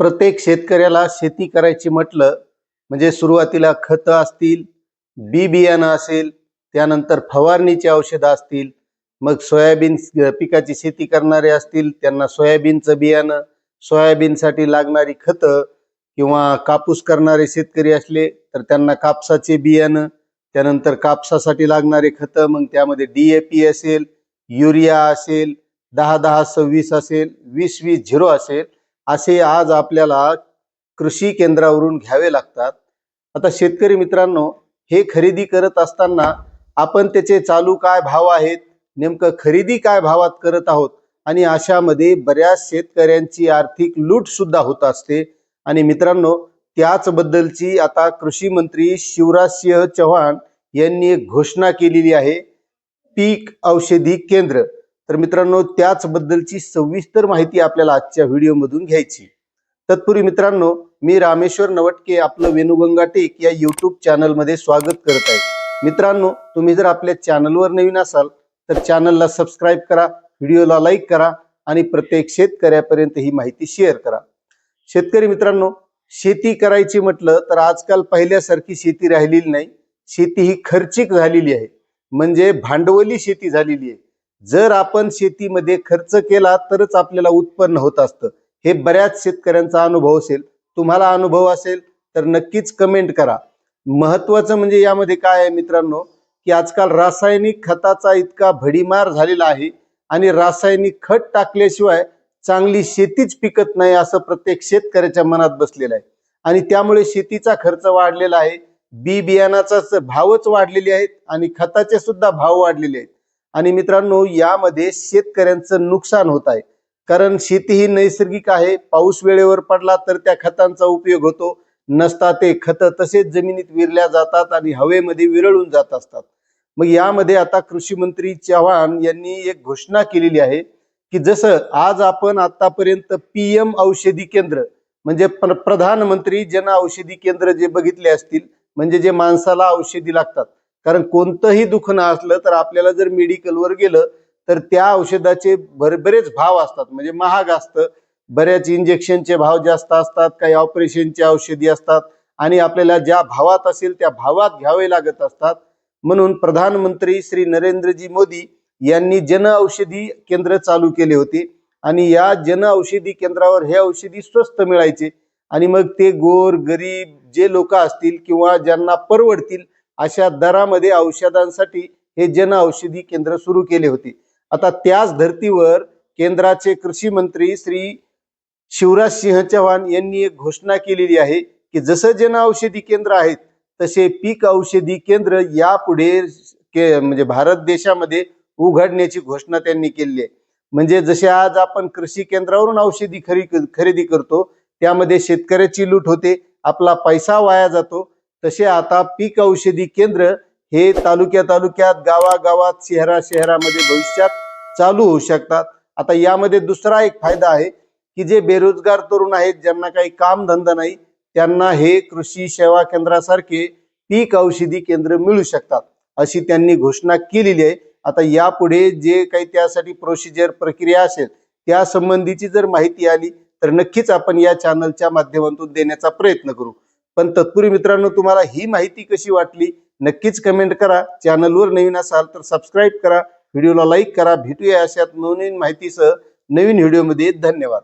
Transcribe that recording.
प्रत्येक शेतकऱ्याला शेती करायची म्हटलं म्हणजे सुरुवातीला खतं असतील बी बियाणं असेल त्यानंतर फवारणीची औषधं असतील मग सोयाबीन पिकाची शेती करणारे असतील त्यांना सोयाबीनचं बियाणं सोयाबीनसाठी लागणारी खतं किंवा कापूस करणारे शेतकरी असले तर त्यांना कापसाचे बियाणं त्यानंतर कापसासाठी लागणारे खतं मग त्यामध्ये डी ए पी असेल युरिया असेल दहा दहा सव्वीस असेल वीस वीस झिरो असेल असे आज आपल्याला कृषी केंद्रावरून घ्यावे लागतात. आता शेतकरी मित्रांनो हे खरेदी करत असताना आपण त्याचे चालू काय भाव आहेत नेमकं खरेदी काय भावात करत आहोत आणि अशामध्ये बऱ्याच शेतकऱ्यांची आर्थिक लूट सुद्धा होत असते. आणि मित्रांनो त्याचबद्दलची आता कृषी मंत्री शिवराज सिंह चव्हाण यांनी एक घोषणा केलेली आहे. पीक औषधी केंद्र. तर मित्रांनो त्याचबद्दलची सविस्तर माहिती आपल्याला आजच्या व्हिडिओमधून घ्यायची. तत्पूर्वी मित्रांनो मी रामेश्वर नवटके आपलं वेणुगंगा टेक या युट्यूब चॅनलमध्ये स्वागत करत आहे. मित्रांनो तुम्ही जर आपल्या चॅनलवर नवीन असाल तर चॅनलला सबस्क्राईब करा व्हिडिओला लाईक करा आणि प्रत्येक शेतकऱ्यापर्यंत ही माहिती शेअर करा. शेतकरी मित्रांनो शेती करायची म्हटलं तर आजकाल पहिल्यासारखी शेती राहिलेली नाही. शेती ही खर्चिक झालेली आहे. म्हणजे भांडवली शेती झालेली आहे. जर आपण शेतीमध्ये खर्च केला तरच आपल्याला उत्पन्न होत असतं. हे बऱ्याच शेतकऱ्यांचा अनुभव असेल. तुम्हाला अनुभव असेल तर नक्कीच कमेंट करा. महत्वाचं म्हणजे यामध्ये काय आहे मित्रांनो की आजकाल रासायनिक खताचा इतका भडीमार झालेला आहे आणि रासायनिक खत टाकल्याशिवाय चांगली शेतीच पिकत नाही असं प्रत्येक शेतकऱ्याच्या मनात बसलेलं आहे. आणि त्यामुळे शेतीचा खर्च वाढलेला आहे. बी बियाणाचा भावच वाढलेले आहेत आणि खताचे सुद्धा भाव वाढलेले आहेत. आणि मित्रांनो यामध्ये शेतकऱ्यांचं नुकसान होत आहे. कारण शेती ही नैसर्गिक आहे. पाऊस वेळेवर पडला तर त्या खतांचा उपयोग होतो. नसता ते खत तसेच जमिनीत विरल्या जातात आणि हवेमध्ये विरळून जात असतात. मग यामध्ये आता कृषी मंत्री चव्हाण यांनी एक घोषणा केलेली आहे की जसं आज आपण आतापर्यंत पीएम औषधी केंद्र म्हणजे प्रधानमंत्री जन औषधी केंद्र जे बघितले असतील म्हणजे जे माणसाला औषधी लागतात कारण कोणतंही दुखणं असलं तर आपल्याला जर मेडिकलवर गेलं तर त्या औषधाचे भर बरेच भाव असतात. म्हणजे महाग असतं. बऱ्याच इंजेक्शनचे भाव जास्त असतात काही ऑपरेशनचे औषधी असतात आणि आपल्याला ज्या भावात असेल त्या भावात घ्यावे लागत असतात. म्हणून प्रधानमंत्री श्री नरेंद्रजी मोदी यांनी जन औषधी केंद्र चालू केले होते आणि या जन औषधी केंद्रावर हे औषधी स्वस्त मिळायचे आणि मग ते गोर गरीब जे लोक असतील किंवा ज्यांना परवडतील अशा दरामध्ये औषधांसाठी हे जन औषधी केंद्र सुरू केले होते. आता त्याच धर्तीवर केंद्राचे कृषी मंत्री श्री शिवराज सिंह चव्हाण यांनी एक घोषणा केलेली आहे की जसं जन औषधी केंद्र आहेत तसे पीक औषधी केंद्र यापुढे के म्हणजे भारत देशामध्ये उघडण्याची घोषणा त्यांनी केली आहे. म्हणजे जसे आज आपण कृषी केंद्रावरून औषधी खरी खरेदी करतो त्यामध्ये शेतकऱ्याची लूट होते आपला पैसा वाया जातो तसे आता पीक औषधी केंद्र हे तालुक्या तालुक्यात गावागावात शहरा शहरामध्ये भविष्यात चालू होऊ शकतात. आता यामध्ये दुसरा एक फायदा आहे की जे बेरोजगार तरुण आहेत ज्यांना काही काम धंदा नाही त्यांना हे कृषी सेवा केंद्रासारखे पीक औषधी केंद्र मिळू शकतात अशी त्यांनी घोषणा केलेली आहे. आता यापुढे जे काही त्यासाठी प्रोसिजर प्रक्रिया असेल त्या संबंधीची जर माहिती आली तर नक्कीच आपण या चॅनलच्या माध्यमातून देण्याचा प्रयत्न करू. पण तत्पूर्वी मित्रांनो तुम्हाला ही माहिती कशी वाटली नक्कीच कमेंट करा. चॅनलवर नवीन असाल तर सबस्क्राईब करा. व्हिडिओला लाईक करा. भेटूया अशात नवनवीन माहितीसह नवीन व्हिडिओमध्ये धन्यवाद.